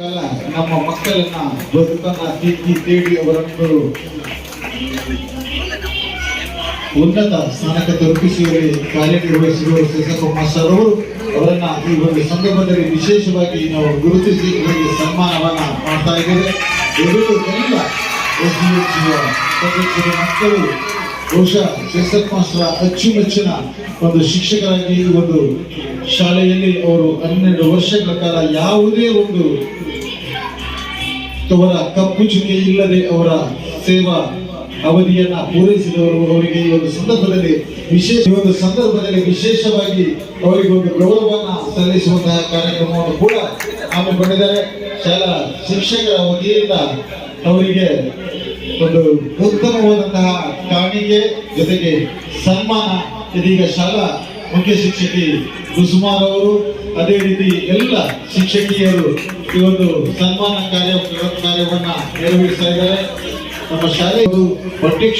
ನಮ್ಮ ಮಕ್ಕಳನ್ನ ಬದುಕನ್ನ ತಿದ್ದಿ ತೇಡಿ ಅವರನ್ನು ಉನ್ನತ ಸ್ಥಾನಕ್ಕೆ ತಲುಪಿಸುವಲ್ಲಿ ಕಾರ್ಯನಿರ್ವಹಿಸಿರುವ ಶೇಷಪ್ಪ ಸರ್ ಅವರು ಅವರನ್ನ ಈ ಒಂದು ಸಂದರ್ಭದಲ್ಲಿ ವಿಶೇಷವಾಗಿ ನಾವು ಗುರುತಿಸಿ ಇವರಿಗೆ ಸನ್ಮಾನವನ್ನ ಮಾಡ್ತಾ ಇದ್ದೇವೆ. ಎಲ್ಲ ಮಕ್ಕಳು, ಬಹುಶಃ ಶೇಷಪ್ಪ ಮಾಸ್ಟರ್ ಅಚ್ಚುಮೆಚ್ಚಿನ ಒಂದು ಶಿಕ್ಷಕರಾಗಿ ಒಂದು ಶಾಲೆಯಲ್ಲಿ ಅವರು ಹನ್ನೆರಡು ವರ್ಷಗಳ ಕಾಲ ಯಾವುದೇ ಒಂದು ಅವರ ಕಪ್ಪು ಚುಕ್ಕೆ ಇಲ್ಲದೆ ಅವರ ಸೇವಾ ಅವಧಿಯನ್ನ ಪೂರೈಸಿದವರು ಅವರಿಗೆ ಈ ಒಂದು ಸಂದರ್ಭದಲ್ಲಿ ವಿಶೇಷ ಈ ಒಂದು ಸಂದರ್ಭದಲ್ಲಿ ವಿಶೇಷವಾಗಿ ಅವರಿಗೆ ಒಂದು ಗೌರವವನ್ನ ಸಲ್ಲಿಸುವಂತಹ ಕಾರ್ಯಕ್ರಮವನ್ನು ಕೂಡ ಹಮ್ಮಿಕೊಂಡಿದ್ದಾರೆ ಶಾಲಾ ಶಿಕ್ಷಕರ ವತಿಯಿಂದ ಅವರಿಗೆ ಒಂದು ಉತ್ತಮವಾದಂತಹ ಕಾಣಿಕೆ ಜೊತೆಗೆ ಸನ್ಮಾನ. ಇದೀಗ ಶಾಲಾ ಮುಖ್ಯ ಶಿಕ್ಷಕಿ ಕುಸುಮಾರ್ ಅವರು ಅದೇ ರೀತಿ ಎಲ್ಲ ಶಿಕ್ಷಕಿಯರು ಈ ಒಂದು ಸನ್ಮಾನ ಕಾರ್ಯ ಕಾರ್ಯವನ್ನ ನೆರವೇರಿಸ್ತಾ ಇದ್ದಾರೆ. ನಮ್ಮ ಶಾಲೆಯು ಪಠ್ಯ